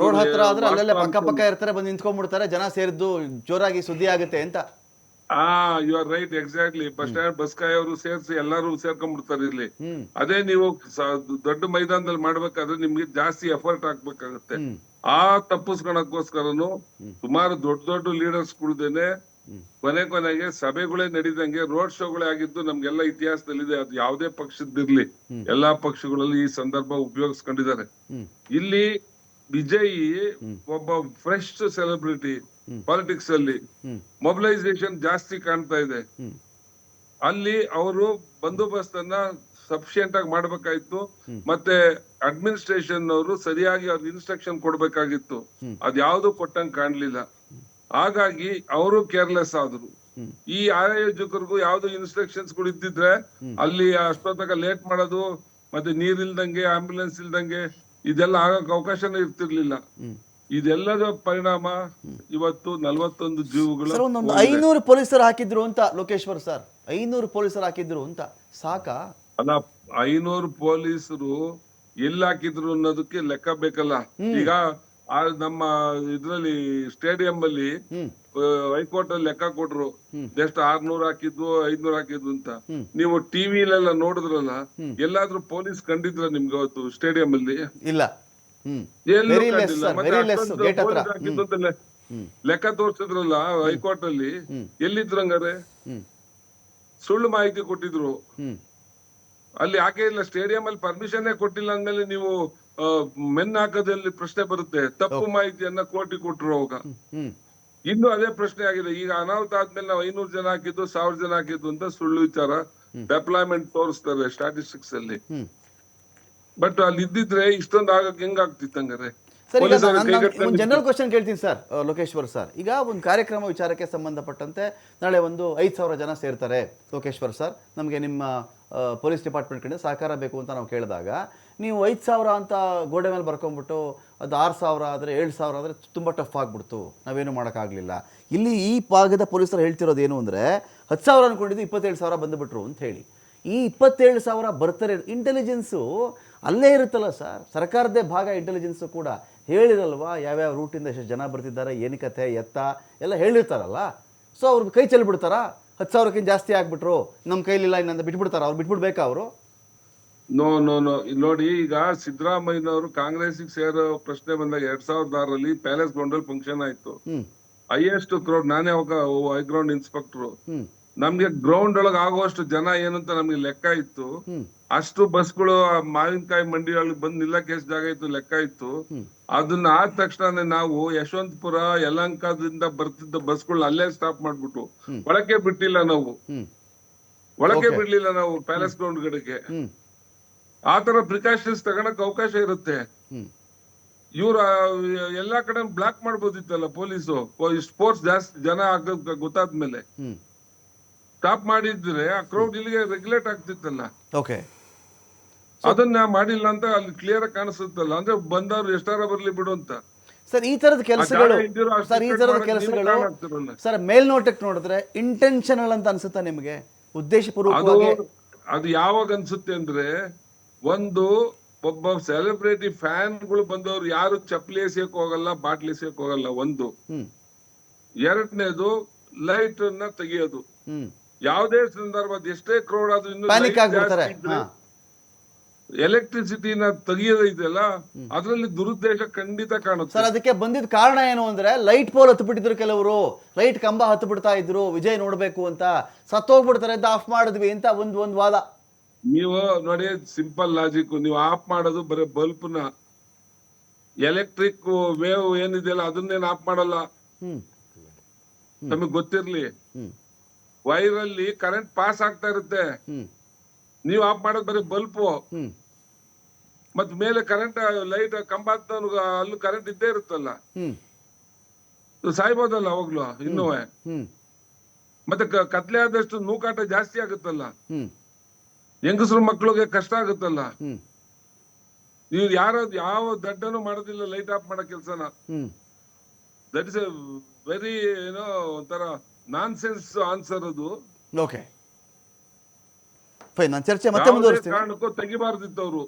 Road ಹತ್ರ ಆದ್ರೆ ಅಲ್ಲೆಲ್ಲ ಪಕ್ಕ ಪಕ್ಕ ಇರ್ತಾರೆ ಬಂದು ನಿಂತ್ಕೊಂಡ್ಬಿಡ್ತಾರೆ ಜನ ಸೇರಿದ್ದು ಜೋರಾಗಿ ಸುದ್ದಿ ಆಗುತ್ತೆ ಅಂತ. ಆ you are right exactly bus stand bus ಅವರು ಸೇರಿಸಿ ಎಲ್ಲಾರು ಸೇರ್ಕೊಂಡ್ಬಿಡ್ತಾರೆ ಇಲ್ಲಿ. ಅದೇ ನೀವು ದೊಡ್ಡ ಮೈದಾನದಲ್ಲಿ ಮಾಡ್ಬೇಕಾದ್ರೆ ನಿಮ್ಗೆ ಜಾಸ್ತಿ ಎಫರ್ಟ್ ಹಾಕ್ಬೇಕಾಗತ್ತೆ. ಆ ತಪ್ಪಿಸ್ಕೊಳಕ್ಕೋಸ್ಕರನು ಸುಮಾರು ದೊಡ್ಡ ದೊಡ್ಡ ಲೀಡರ್ಸ್ ಕುಳ್ದೇನೆ ಕೊನೆ ಕೊನೆಗೆ ಸಭೆಗಳೇ ನಡೀದಂಗೆ ರೋಡ್ ಶೋಗಳೇ ಆಗಿದ್ದು ನಮ್ಗೆಲ್ಲ ಇತಿಹಾಸದಲ್ಲಿದೆ ಅದು ಯಾವುದೇ ಪಕ್ಷದಿರ್ಲಿ ಎಲ್ಲಾ ಪಕ್ಷಗಳಲ್ಲಿ ಈ ಸಂದರ್ಭ ಉಪಯೋಗಿಸ್ಕೊಂಡಿದ್ದಾರೆ. ಇಲ್ಲಿ ವಿಜಯ್ ಒಬ್ಬ ಫ್ರೆಶ್ ಸೆಲೆಬ್ರಿಟಿ ಪಾಲಿಟಿಕ್ಸ್ ಅಲ್ಲಿ. ಮೊಬಿಲೈಸೇಷನ್ ಜಾಸ್ತಿ ಕಾಣ್ತಾ ಇದೆ. ಅಲ್ಲಿ ಅವರು ಬಂದೋಬಸ್ತ್ ಅನ್ನ ಸಫಿಶಿಯಂಟ್ ಆಗಿ ಮಾಡ್ಬೇಕಾಯ್ತು. ಮತ್ತೆ ಅಡ್ಮಿನಿಸ್ಟ್ರೇಷನ್ ಅವರು ಸರಿಯಾಗಿ ಅವ್ರಿಗೆ ಇನ್ಸ್ಟ್ರಕ್ಷನ್ ಕೊಡ್ಬೇಕಾಗಿತ್ತು. ಅದ್ಯಾವುದು ಕೊಟ್ಟಂಗ್ ಕಾಣ್ಲಿಲ್ಲ. ಹಾಗಾಗಿ ಅವರು ಕೇರ್ಲೆಸ್ ಆದ್ರು. ಈ ಆಯೋಜಕರಿಗೂ ಯಾವ್ದು ಇನ್ಸ್ಟ್ರಕ್ಷನ್ಸ್ಗಳು ಇದ್ದಿದ್ರೆ ಅಲ್ಲಿ ಅಷ್ಟೊತ್ತಾಗ ಲೇಟ್ ಮಾಡೋದು ಮತ್ತೆ ನೀರ್ ಇಲ್ದಂಗೆ ಆಂಬ್ಯುಲೆನ್ಸ್ ಇಲ್ದಂಗೆ ಇದೆಲ್ಲ ಆಗಕ್ಕೆ ಅವಕಾಶನೇ ಇರ್ತಿರ್ಲಿಲ್ಲ. ಇದೆಲ್ಲದ ಪರಿಣಾಮ ಇವತ್ತು ನಲವತ್ತೊಂದು ಜೀವಗಳು ಒಂದೊಂದು ಐನೂರು ಪೊಲೀಸರು ಹಾಕಿದ್ರು ಅಂತ ಲೋಕೇಶ್ವರ್ ಸರ್. ಐನೂರು ಪೊಲೀಸರು ಹಾಕಿದ್ರು ಅಂತ. ಸಾಕಾ? ಅಲ್ಲ ಐನೂರು ಪೊಲೀಸರು ಎಲ್ಲಿ ಹಾಕಿದ್ರು ಅನ್ನೋದಕ್ಕೆ ಲೆಕ್ಕ ಬೇಕಲ್ಲ. ಈಗ ನಮ್ಮ ಇದ್ರಲ್ಲಿ ಸ್ಟೇಡಿಯಂ ಅಲ್ಲಿ ಹೈಕೋರ್ಟ್ ಅಲ್ಲಿ ಲೆಕ್ಕ ಕೊಟ್ರು. ಎಷ್ಟು ಆರ್ನೂರ್ ಹಾಕಿದ್ವು ಐದ್ನೂರ್ ಹಾಕಿದ್ವು ಅಂತ. ನೀವು ಟಿವಿಲೆಲ್ಲ ನೋಡಿದ್ರಲ್ಲ ಎಲ್ಲಾದ್ರೂ ಪೊಲೀಸ್ ಕಂಡಿದ್ರ ನಿಮ್ಗೆ ಅವತ್ತು ಸ್ಟೇಡಿಯಂ ಅಲ್ಲಿ? ಇಲ್ಲ. ಲೆಕ್ಕ ತೋರ್ಸಿದ್ರಲ್ಲ ಹೈಕೋರ್ಟ್ ಅಲ್ಲಿ? ಎಲ್ಲಿದ್ರು ಎಲ್ಲಿದ್ರಂಗಾರೆ? ಸುಳ್ಳು ಮಾಹಿತಿ ಕೊಟ್ಟಿದ್ರು. ಅಲ್ಲಿ ಯಾಕೆ ಇಲ್ಲ? ಸ್ಟೇಡಿಯಂ ಅಲ್ಲಿ ಪರ್ಮಿಷನ್ ಕೊಟ್ಟಿಲ್ಲ ಅಂದ್ಮೇಲೆ ನೀವು ಮೆನ್ ಹಾಕೋದ್ರಲ್ಲಿ ಪ್ರಶ್ನೆ ಬರುತ್ತೆ. ತಪ್ಪು ಮಾಹಿತಿಯನ್ನ ಕೋರ್ಟಿಗೆ ಕೊಟ್ರು ಅವಾಗ. ಇನ್ನು ಅದೇ ಪ್ರಶ್ನೆ ಆಗಿದೆ. ಈಗ ಅನಾಹುತ ಆದ್ಮೇಲೆ ನಾವು ಐನೂರು ಜನ ಹಾಕಿದ್ದು ಸಾವಿರ ಜನ ಹಾಕಿದ್ದು ಅಂತ ಸುಳ್ಳು ವಿಚಾರ ಡೆಪ್ಲಾಯ್ಮೆಂಟ್ ತೋರಿಸ್ತಾರೆ ಸ್ಟಾಟಿಸ್ಟಿಕ್ಸ್ ಅಲ್ಲಿ. ಬಟ್ ಅಲ್ಲಿ ಇದ್ದಿದ್ರೆ ಇಷ್ಟೊಂದು ಆಗಕ್ಕೆ ಹೆಂಗ್ ಆಗ್ತಿತ್ತು ಹಂಗಾರೆ ಸರ್ ಈಗ ಒಂದು ಜನರಲ್ ಕ್ವಶನ್ ಕೇಳ್ತೀನಿ ಸರ್ ಲೋಕೇಶ್ವರ್ ಸರ್. ಈಗ ಒಂದು ಕಾರ್ಯಕ್ರಮ ವಿಚಾರಕ್ಕೆ ಸಂಬಂಧಪಟ್ಟಂತೆ ನಾಳೆ ಒಂದು ಐದು ಸಾವಿರ ಜನ ಸೇರ್ತಾರೆ ಲೋಕೇಶ್ವರ್ ಸರ್. ನಮಗೆ ನಿಮ್ಮ ಪೊಲೀಸ್ ಡಿಪಾರ್ಟ್ಮೆಂಟ್ ಕಡೆ ಸಹಕಾರ ಬೇಕು ಅಂತ ನಾವು ಕೇಳಿದಾಗ ನೀವು ಐದು ಸಾವಿರ ಅಂತ ಗೋಡೆ ಮೇಲೆ ಬರ್ಕೊಂಡ್ಬಿಟ್ಟು ಅದು ಆರು ಸಾವಿರ ಆದರೆ ಏಳು ಸಾವಿರ ಆದರೆ ತುಂಬ ಟಫ್ ಆಗಿಬಿಡ್ತು. ನಾವೇನು ಮಾಡೋಕ್ಕಾಗಲಿಲ್ಲ. ಇಲ್ಲಿ ಈ ಭಾಗದ ಪೊಲೀಸರು ಹೇಳ್ತಿರೋದು ಏನು ಅಂದರೆ ಹತ್ತು ಸಾವಿರ ಅಂದ್ಕೊಂಡಿದ್ದು ಇಪ್ಪತ್ತೇಳು ಸಾವಿರ ಬಂದುಬಿಟ್ರು ಅಂತ ಹೇಳಿ. ಈ ಇಪ್ಪತ್ತೇಳು ಸಾವಿರ ಬರ್ತಾರೆ. ಇಂಟೆಲಿಜೆನ್ಸು ಅಲ್ಲೇ ಇರುತ್ತಲ್ಲ ಸರ್. ಸರ್ಕಾರದೇ ಭಾಗ ಇಂಟೆಲಿಜೆನ್ಸು ಕೂಡ. ಹೇಳಿರಲ್ವಾ ಯಾವ್ಯಾವ ರೂಟಿಂದ ಎಷ್ಟು ಜನ ಬರ್ತಿದ್ದಾರೆ ಏನು ಕಥೆ ಎತ್ತ ಎಲ್ಲ ಹೇಳಿರ್ತಾರಲ್ಲ. ಸೊ ಅವ್ರಿಗೆ ಕೈ ಚೆಲ್ಬಿಡ್ತಾರಾ? ಹತ್ತು ಸಾವಿರಕ್ಕಿಂತ ಜಾಸ್ತಿ ಆಗ್ಬಿಟ್ರು ನಮ್ಮ ಕೈಲಿಲ್ಲ ಇನ್ನಂತ ಬಿಟ್ಬಿಡ್ತಾರ? ಅವ್ರು ಬಿಟ್ಬಿಡ್ಬೇಕಾ ಅವರು? ನೋ ನೋ ನೋ ನೋಡಿ ಈಗ ಸಿದ್ದರಾಮಯ್ಯನವರು ಕಾಂಗ್ರೆಸ್ಗೆ ಸೇರೋ ಪ್ರಶ್ನೆ ಬಂದಾಗ ಎರಡ್ ಸಾವಿರದ ಆರಲ್ಲಿ ಪ್ಯಾಲೇಸ್ ಗ್ರೌಂಡ್ ಅಲ್ಲಿ ಫಂಕ್ಷನ್ ಆಯ್ತು ಹೈಯೆಸ್ಟ್ ಕ್ರೌಡ್ ನಾನೇ ಅವಾಗ ಹೈ ಗ್ರೌಂಡ್ ಇನ್ಸ್ಪೆಕ್ಟರ್ ನಮ್ಗೆ ಗ್ರೌಂಡ್ ಒಳಗೆ ಆಗುವಷ್ಟು ಜನ ಏನಂತ ನಮ್ಗೆ ಲೆಕ್ಕ ಇತ್ತು. ಅಷ್ಟು ಬಸ್ಗಳು ಮಾವಿನಕಾಯಿ ಮಂಡಿ ಬಂದು ಬಂದ್ ನಿಲ್ಲಕ್ಕೆ ಎಷ್ಟು ಜಾಗ ಇತ್ತು ಲೆಕ್ಕ ಇತ್ತು. ಅದನ್ನ ಆದ ತಕ್ಷಣ ನಾವು ಯಶವಂತಪುರ ಯಲಂಕದಿಂದ ಬರ್ತಿದ್ದ ಬಸ್ಗಳನ್ನ ಅಲ್ಲೇ ಸ್ಟಾಪ್ ಮಾಡ್ಬಿಟ್ಟು ಒಳಕ್ಕೆ ಬಿಟ್ಟಿಲ್ಲ ನಾವು. ಒಳಕ್ಕೆ ಬಿಡ್ಲಿಲ್ಲ ನಾವು ಪ್ಯಾಲೇಸ್ ಗ್ರೌಂಡ್ ಕಡೆಗೆ. ಆತರ ಪ್ರಿಕಾಷನ್ಸ್ ತಗೊಳಕ್ ಅವಕಾಶ ಇರುತ್ತೆ. ಇವ್ರ ಎಲ್ಲಾ ಕಡೆ ಬ್ಲಾಕ್ ಮಾಡ್ಬೋದಿತ್ತಲ್ಲ ಪೊಲೀಸು. ಸ್ಪೋರ್ಟ್ಸ್ ಜಾಸ್ತಿ ಜನ ಆಗ ಗೊತ್ತಾದ್ಮೇಲೆ. ಸ್ಟಾಪ್ ಮಾಡಿದ್ರೆ ಆ ಕ್ರೌಡ್ ಇಲ್ಲಿಗೆ ರೆಗ್ಯುಲೇಟ್ ಆಗ್ತಿತ್ತಲ್ಲ. ಓಕೆ ಅದನ್ನ ಮಾಡಿಲ್ಲ ಅಂತ ಅಲ್ಲಿ ಕ್ಲಿಯರ್ ಆಗಿ ಕಾಣಿಸುತ್ತಲ್ಲ. ಅಂದ್ರೆ ಬಂದವ್ರು ಎಷ್ಟಾರ ಬರ್ಲಿ ಬಿಡು ಅಂತ. ಸರ್ ಈ ತರದ ಕೆಲಸಗಳು ಸರ್ ಈ ತರದ ಕೆಲಸಗಳು. ಸರ್ ಮೇಲ್ನೋಟಕ್ಕೆ ನೋಡಿದ್ರೆ ಇಂಟೆನ್ಷನಲ್ ಅಂತ ಅನ್ಸುತ್ತಾ ನಿಮಗೆ? ಉದ್ದೇಶಪೂರ್ವಕವಾಗಿ ಅದು ಯಾವಾಗ ಅನ್ಸುತ್ತೆ ಅಂದ್ರೆ ಒಂದು ಒಬ್ಬ ಸೆಲೆಬ್ರಿಟಿ ಫ್ಯಾನ್ಗಳು ಬಂದವರು ಯಾರು ಚಪ್ಪಲಿ ಎಸೆಯಕ್ ಹೋಗಲ್ಲ ಬಾಟ್ಲಿ ಎಸೆಯಕ್ ಹೋಗಲ್ಲ ಒಂದು. ಎರಡನೇದು ಲೈಟ್ ಅನ್ನ ತೆಗೆಯೋದು. ಯಾವುದೇ ಸಂದರ್ಭದ ಎಷ್ಟೇ ಕ್ರೋಡ್ ಆದ್ರೂ ಇನ್ನು ಎಲೆಕ್ಟ್ರಿಸಿಟಿನ ತೆಗಿಯೋದು ಇದೆಯಲ್ಲ ಅದ್ರಲ್ಲಿ ದುರುದ್ದೇಶ ಖಂಡಿತ ಕಾಣುತ್ತೆ. ಸರ್ ಅದಕ್ಕೆ ಬಂದಿದ್ದ ಕಾರಣ ಏನು ಅಂದ್ರೆ ಲೈಟ್ ಪೋಲ್ ಹತ್ತು ಬಿಟ್ಟಿದ್ರು ಕೆಲವರು ಲೈಟ್ ಕಂಬ ಹತ್ತು ಬಿಡ್ತಾ ಇದ್ರು ವಿಜಯ್ ನೋಡ್ಬೇಕು ಅಂತ. ಸತ್ತೋಗ್ಬಿಡ್ತಾರೆ ಅಂತ ಆಫ್ ಮಾಡಿದ್ವಿ ಅಂತ ಒಂದ್ ಒಂದ್ ವಾದ. ನೀವು ನೋಡಿ ಸಿಂಪಲ್ ಲಾಜಿಕ್ ನೀವು ಆಫ್ ಮಾಡೋದು ಬರೀ ಬಲ್ಬ್ನ. ಎಲೆಕ್ಟ್ರಿಕ್ ವೇವ್ ಏನಿದೆಯಲ್ಲ ಅದನ್ನೇನು ಆಫ್ ಮಾಡಲ್ಲ? ನಮಗ್ ಗೊತ್ತಿರ್ಲಿ. ಹ್ಮ್ ವೈರ್ ಅಲ್ಲಿ ಕರೆಂಟ್ ಪಾಸ್ ಆಗ್ತಾ ಇರುತ್ತೆ. ನೀವು ಆಫ್ ಮಾಡೋದು ಬರೀ ಬಲ್ಪು. ಮತ್ ಮೇಲೆ ಕರೆಂಟ್ ಲೈಟ್ ಕಂಬ ಅಲ್ಲೂ ಕರೆಂಟ್ ಇದ್ದೇ ಇರುತ್ತಲ್ಲ. ಸಾಯ್ಬೋದಲ್ಲ ಅವಾಗ್ಲು ಇನ್ನೂ. ಮತ್ತೆ ಕತ್ಲೆ ಆದಷ್ಟು ನೂಕಾಟ ಜಾಸ್ತಿ ಆಗುತ್ತಲ್ಲ. ಹೆಂಗಸರು ಮಕ್ಕಳಿಗೆ ಕಷ್ಟ ಆಗುತ್ತಲ್ಲ. ನೀವು ಯಾರ ಯಾವ ದಡ್ಡನು ಮಾಡೋದಿಲ್ಲ ಲೈಟ್ ಆಫ್ ಮಾಡೋ ಕೆಲಸನ. ದಟ್ ಇಸ್ ಎ ವೆರಿ ಏನೋ ಒಂಥರ ನಾನ್ ಸೆನ್ಸ್ ಆನ್ಸರ್ ಅದು. ಓಕೆ ಫೈನ್ ನಾನು ಚರ್ಚೆ ಮತ್ತೆ ಮುಂದುವರಿಸ್ತೀನಿ. ಕಾರಣಕ್ಕೂ ತೆಗಿಬಾರ್ದಿತ್ತು ಅವರು